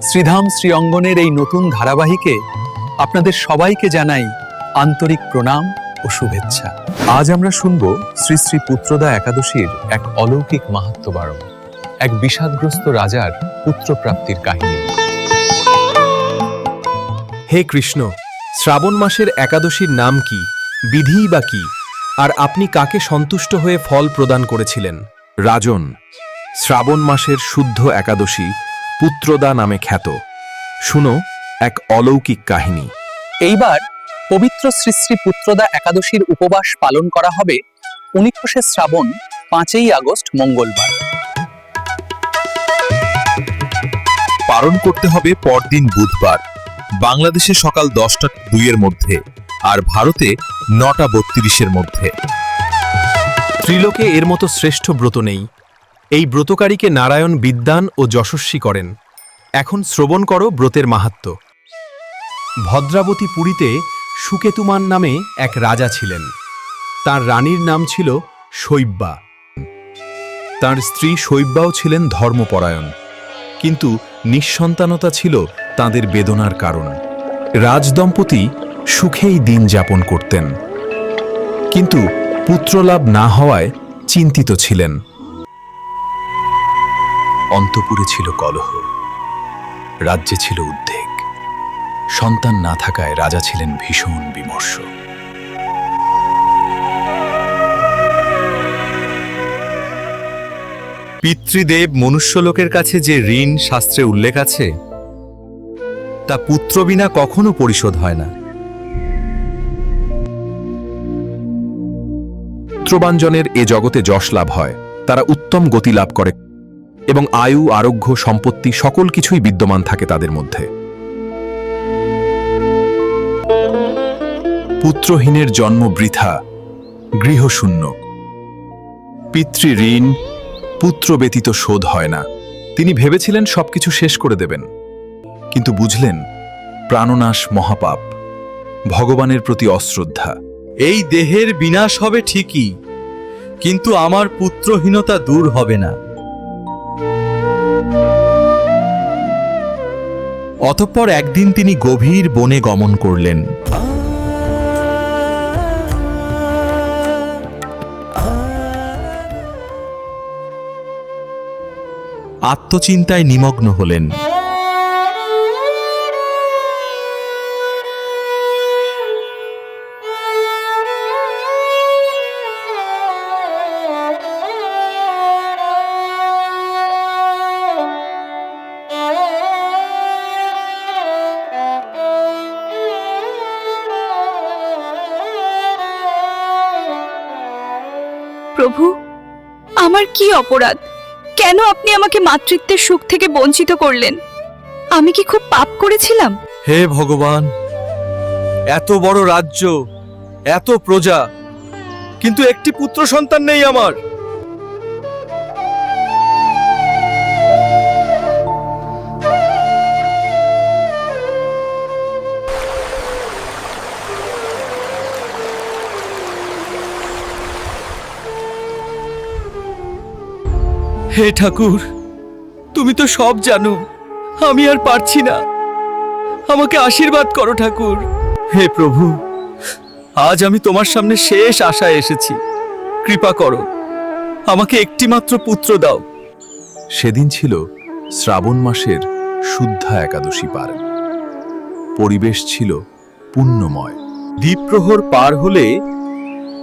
শ্রীধাম শ্রী অঙ্গনের এই নতুন ধারাবাহিকে আপনাদের সবাইকে জানাই আন্তরিক প্রণাম ও শুভেচ্ছা। আজ আমরা শুনব শ্রী শ্রী পুত্রদা একাদশীর এক অলৌকিক মাহাত্ম বারণ এক বিষাদগ্রস্ত রাজার পুত্রপ্রাপ্তির কাহিনী। হে কৃষ্ণ, শ্রাবণ মাসের একাদশীর নাম কি বিধিই বা কি, আর আপনি কাকে সন্তুষ্ট হয়ে ফল প্রদান করেছিলেন? রাজন, শ্রাবণ মাসের শুদ্ধ একাদশী পুত্রদা নামে খ্যাত। শুনো এক অলৌকিক কাহিনী। এইবার পবিত্র শ্রী শ্রী পুত্রদা একাদশীর উপবাস পালন করা হবে উনিশে শ্রাবণ পাঁচই আগস্ট মঙ্গলবার। পালন করতে হবে পরদিন বুধবার। বাংলাদেশে সকাল দশটা দুইয়ের মধ্যে আর ভারতে নটা বত্রিশের মধ্যে। ত্রিলোকে এর মতো শ্রেষ্ঠ ব্রত নেই। এই ব্রতকারীকে নারায়ণ বিদ্বান ও যশস্বী করেন। এখন শ্রবণ করো ব্রতের মাহাত্ম। ভদ্রাবতী পুরীতে সুকেতুমান নামে এক রাজা ছিলেন। তার রানীর নাম ছিল শৈব্যা তার স্ত্রী শৈব্যাও ছিলেন ধর্মপরায়ণ। কিন্তু নিঃসন্তানতা ছিল তাদের বেদনার কারণ। রাজদম্পতি সুখেই দিন যাপন করতেন। কিন্তু পুত্রলাভ না হওয়ায় চিন্তিত ছিলেন। অন্তপুরে ছিল কলহ। রাজ্যে ছিল উদ্বেগ। সন্তান না থাকায় রাজা ছিলেন ভীষণ বিমর্ষ। পিতৃদেব মনুষ্যলোকের কাছে যে ঋণ শাস্ত্রে উল্লেখ আছে, তা পুত্র বিনা কখনো পরিশোধ হয় না। পুত্রবাঞ্জনের এ জগতে যশ লাভ হয়, তারা উত্তম গতি লাভ করে। এবং আয়ু, আরোগ্য, সম্পত্তি সকল কিছুই বিদ্যমান থাকে তাদের মধ্যে। পুত্রহীনের জন্ম বৃথা, গৃহশূন্য। পিতৃ ঋণ পুত্র ব্যতীত শোধ হয় না। তিনি ভেবেছিলেন সবকিছু শেষ করে দেবেন। কিন্তু বুঝলেন, প্রাণনাশ মহাপাপ, ভগবানের প্রতি অশ্রদ্ধা। এই দেহের বিনাশ হবে ঠিকই, কিন্তু আমার পুত্রহীনতা দূর হবে না। অতঃপর একদিন তিনি গভীর বনে গমন করলেন। আত্মচিন্তায় নিমগ্ন হলেন। প্রভু? আমার কি অপরাধ? কেন আপনি আমাকে মাতৃত্বের সুখ থেকে বঞ্চিত করলেন? আমি কি খুব পাপ করেছিলাম? হে ভগবান, এত বড় রাজ্য, এত প্রজা, কিন্তু একটি পুত্র সন্তান নেই আমার। হে ঠাকুর তুমি তো সব জানো আমি আর পারছি না। আমাকে আশীর্বাদ করো ঠাকুর। হে প্রভু আজ আমি তোমার সামনে শেষ আশায় এসেছি। কৃপা করো আমাকে একটিমাত্র পুত্র দাও। সেদিন ছিল শ্রাবণ মাসের শুদ্ধা একাদশী পার। পরিবেশ ছিল পুণ্যময়। দ্বীপ্রহর পার হলে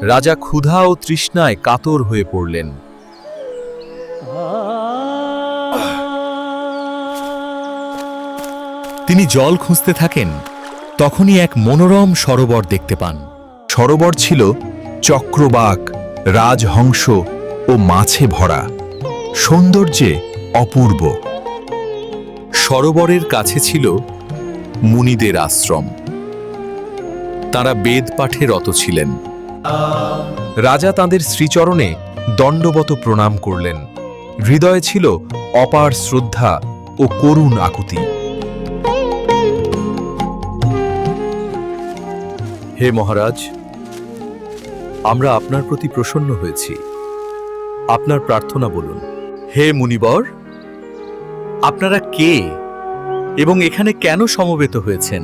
রাজা ক্ষুধা ও তৃষ্ণায় কাতর হয়ে পড়লেন। তিনি জল খুঁজতে থাকেন, তখনই এক মনোরম সরোবর দেখতে পান। সরোবর ছিল চক্রবাক, রাজহংস ও মাছে ভরা। সৌন্দর্যে অপূর্ব। সরোবরের কাছে ছিল মুনিদের আশ্রম। তারা বেদ পাঠে রত ছিলেন। রাজা তাঁদের শ্রীচরণে দণ্ডবত প্রণাম করলেন। হৃদয়ে ছিল অপার শ্রদ্ধা ও করুণ আকুতি। হে মহারাজ, আমরা আপনার প্রতি প্রসন্ন হয়েছি। আপনার প্রার্থনা বলুন। হে মুনিবর, আপনারা কে এবং এখানে কেন সমবেত হয়েছেন?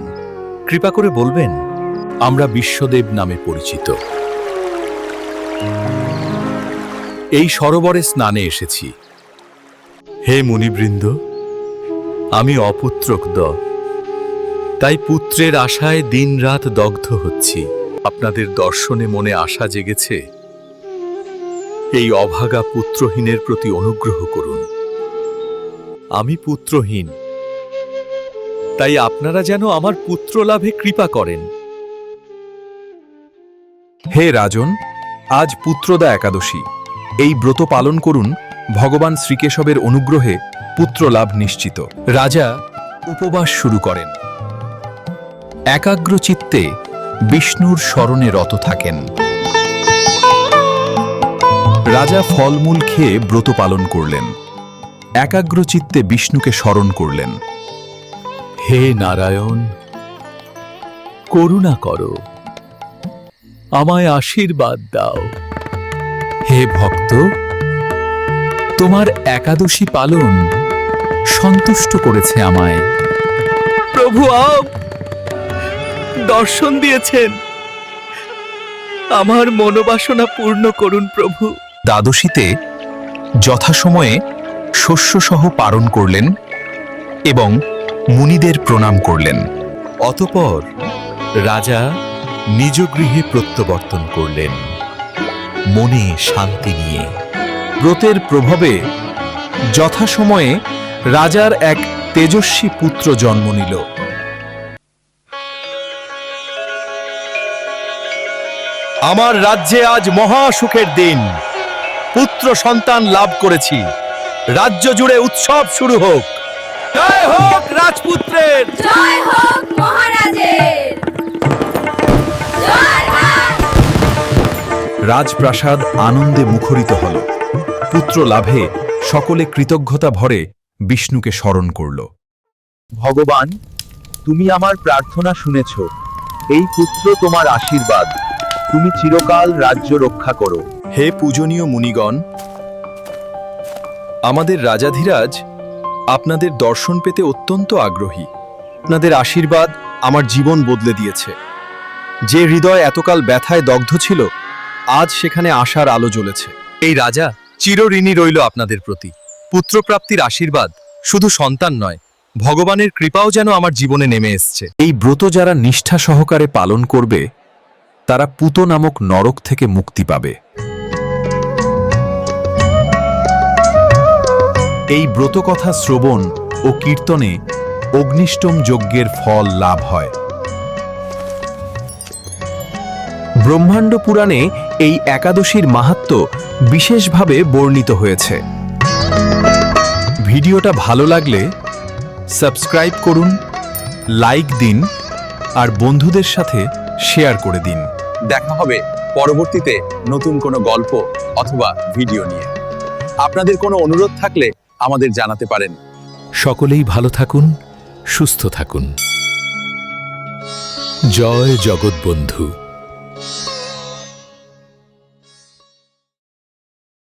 কৃপা করে বলবেন, আমরা বিশ্বদেব নামে পরিচিত। এই সরোবরে স্নানে এসেছি। হে মুনিবৃন্দ, আমি অপুত্রক তাই পুত্রের আশায় দিনরাত দগ্ধ হচ্ছি। আপনাদের দর্শনে মনে আশা জেগেছে? এই অভাগা পুত্রহীনের প্রতি অনুগ্রহ করুন। আমি পুত্রহীন। তাই আপনারা যেন আমার পুত্র লাভে কৃপা করেন। হে রাজন, আজ পুত্রদা একাদশী। এই ব্রত পালন করুন, ভগবান শ্রীকেশবের অনুগ্রহে পুত্র লাভ নিশ্চিত। রাজা, উপবাস শুরু করেন। একাগ্র চিত্তে বিষ্ণুর স্মরণে রত থাকেন। রাজা ফলমূল খেয়ে ব্রত পালন করলেন। একাগ্র চিত্তে বিষ্ণুকে স্মরণ করলেন। হে নারায়ণ, করুণা করো। আমায় আশীর্বাদ দাও। হে ভক্ত, তোমার একাদশী পালন সন্তুষ্ট করেছে আমায়। প্রভু আপ দর্শন দিয়েছেন। আমার মনোবাসনা পূর্ণ করুন প্রভু। দ্বাদশীতে যথাসময়ে শস্যসহ পালন করলেন এবং মুনিদের প্রণাম করলেন। অতপর রাজা নিজ গৃহে প্রত্যাবর্তন করলেন। মনে শান্তি নিয়ে। ব্রতের প্রভাবে যথাসময়ে রাজার এক তেজস্বী পুত্র জন্ম নিল। আমার রাজ্যে আজ মহা সুখের দিন। পুত্র সন্তান লাভ করেছি। রাজ্য জুড়ে উৎসব শুরু হোক। জয় হোক রাজপুত্রের! জয় হোক মহারাজের! রাজপ্রাসাদ আনন্দে মুখরিত হল। পুত্র লাভে সকলে কৃতজ্ঞতা ভরে বিষ্ণুকে স্মরণ করল। ভগবান তুমি আমার প্রার্থনা শুনেছ। এই পুত্র তোমার আশীর্বাদ। তুমি চিরকাল রাজ্য রক্ষা করো। হে পূজনীয় মুনিগণ আমাদের রাজাধিরাজ আপনাদের দর্শন পেতে অত্যন্ত আগ্রহী। আপনাদের আশীর্বাদ আমার জীবন বদলে দিয়েছে। যে হৃদয় এতকাল ব্যথায় দগ্ধ ছিল আজ সেখানে আশার আলো জ্বলেছে। এই রাজা চিরঋণী রইল আপনাদের প্রতি। পুত্রপ্রাপ্তির আশীর্বাদ শুধু সন্তান নয় ভগবানের কৃপাও যেন আমার জীবনে নেমে এসছে। এই ব্রত যারা নিষ্ঠা সহকারে পালন করবে তারা পুত নামক নরক থেকে মুক্তি পাবে। এই ব্রতকথা শ্রবণ ও কীর্তনে অগ্নিষ্টম যজ্ঞের ফল লাভ হয়। ব্রহ্মাণ্ড পুরাণে এই একাদশীর মাহাত্ম্য বিশেষভাবে বর্ণিত হয়েছে। ভিডিওটা ভালো লাগলে সাবস্ক্রাইব করুন, লাইক দিন, আর বন্ধুদের সাথে শেয়ার করে দিন। দেখা হবে পরবর্তীতে নতুন কোনো গল্প অথবা ভিডিও নিয়ে। আপনাদের কোনো অনুরোধ থাকলে আমাদের জানাতে পারেন। সকলেই ভালো থাকুন, সুস্থ থাকুন। জয় জগৎবন্ধু।